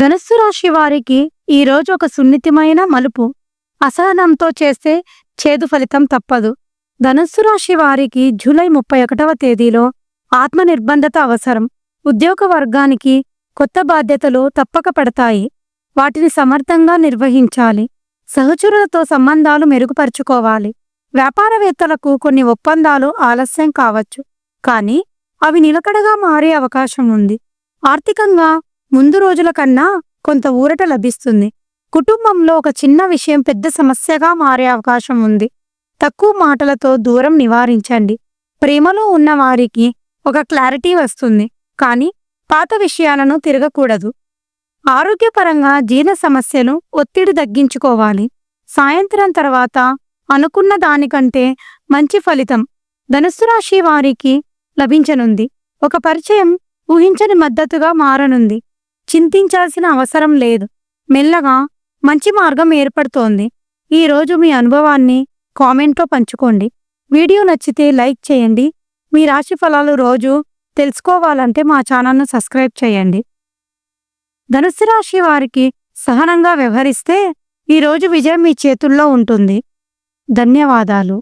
ధనుస్సు రాశి వారికి ఈ రోజు ఒక సున్నితమైన మలుపు. అసహనంతో చేస్తే చేదు ఫలితం తప్పదు. ధనుస్సు రాశి వారికి జూలై ముప్పై ఒకటవ తేదీలో ఆత్మ నిర్బంధత అవసరం. ఉద్యోగ వర్గానికి కొత్త బాధ్యతలు తప్పక పడతాయి. వాటిని సమర్థంగా నిర్వహించాలి. సహచరులతో సంబంధాలు మెరుగుపరుచుకోవాలి. వ్యాపారవేత్తలకు కొన్ని ఒప్పందాలు ఆలస్యం కావచ్చు. కానీ అవి నిలకడగా మారే అవకాశం ఉంది. ఆర్థికంగా ముందు రోజుల కన్నా కొంత ఊరట లభిస్తుంది. కుటుంబంలో ఒక చిన్న విషయం పెద్ద సమస్యగా మారే అవకాశం ఉంది. తక్కువ మాటలతో దూరం నివారించండి. ప్రేమలో ఉన్న వారికి ఒక క్లారిటీ వస్తుంది. కానీ పాత విషయాలను తిరగకూడదు. ఆరోగ్యపరంగా జీర్ణ సమస్యలు ఒత్తిడి తగ్గించుకోవాలి. సాయంత్రం తర్వాత అనుకున్న దానికంటే మంచి ఫలితం ధనుస్సు రాశి వారికి లభించనుంది. ఒక పరిచయం ఊహించని మద్దతుగా మారనుంది. చింతించాల్సిన అవసరం లేదు. మెల్లగా మంచి మార్గం ఏర్పడుతోంది. ఈ రోజు మీ అనుభవాన్ని కామెంట్లో పంచుకోండి. వీడియో నచ్చితే లైక్ చేయండి. మీ రాశి ఫలాలు రోజు తెలుసుకోవాలంటే మా ఛానల్ను సబ్స్క్రైబ్ చేయండి. ధనుసు రాశి వారికి సహనంగా వ్యవహరిస్తే ఈ రోజు విజయం మీ చేతుల్లో ఉంటుంది. ధన్యవాదాలు.